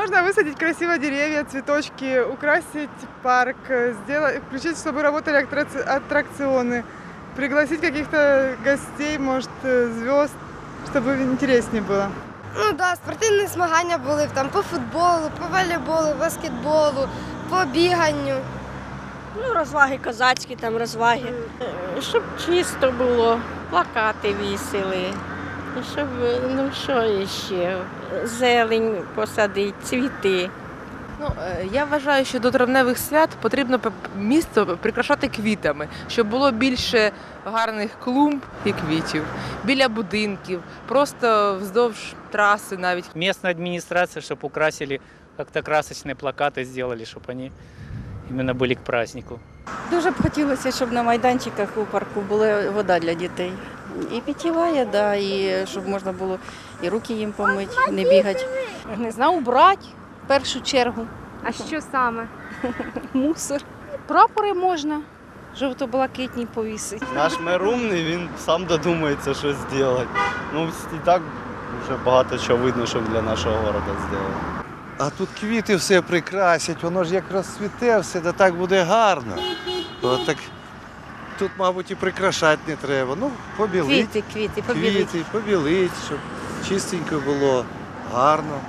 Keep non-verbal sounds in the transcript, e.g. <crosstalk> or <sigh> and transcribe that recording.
можно высадить красиво деревья, цветочки, украсить парк, э, сделать, включить, чтобы работали аттракци- аттракционы, пригласить каких-то гостей, может, э, звезд, чтобы интереснее было. Ну да, спортивні змагання були там по футболу, по волейболу, баскетболу, по біганню. Ну, розваги козацькі, там розваги. Е, Щоб чисто було, плакати вісили. І Щоб, ну що ще, зелень посадити, цвіти. Ну, е, я вважаю, що до травневих свят потрібно п- місто прикрашати квітами, щоб було більше гарних клумб і квітів біля будинків, просто вздовж траси навіть. местная администрация, чтобы украсили, как-то красочные плакаты сделали, чтобы они именно были к празднику. Дуже б хотілося, щоб на майданчиках у парку була вода для дітей. І питєва, да, і щоб можна було і руки їм помити, не бігати. Не знаю, убрати в першу чергу. А що саме? <laughs> Мусор. Прапори можна жовто-блакитні повісити. Наш мер умний, він сам додумається щось зробити. Ну, і так вже багато чого видно, що для нашого міста зробив. А тут квіти все прикрасять, воно ж як розцвіте все, да так буде гарно. От так тут, мабуть, і прикрашати не треба. Ну, побілити. Квіти, квіти, побілити. квіти, побілити, щоб чистенько було, гарно.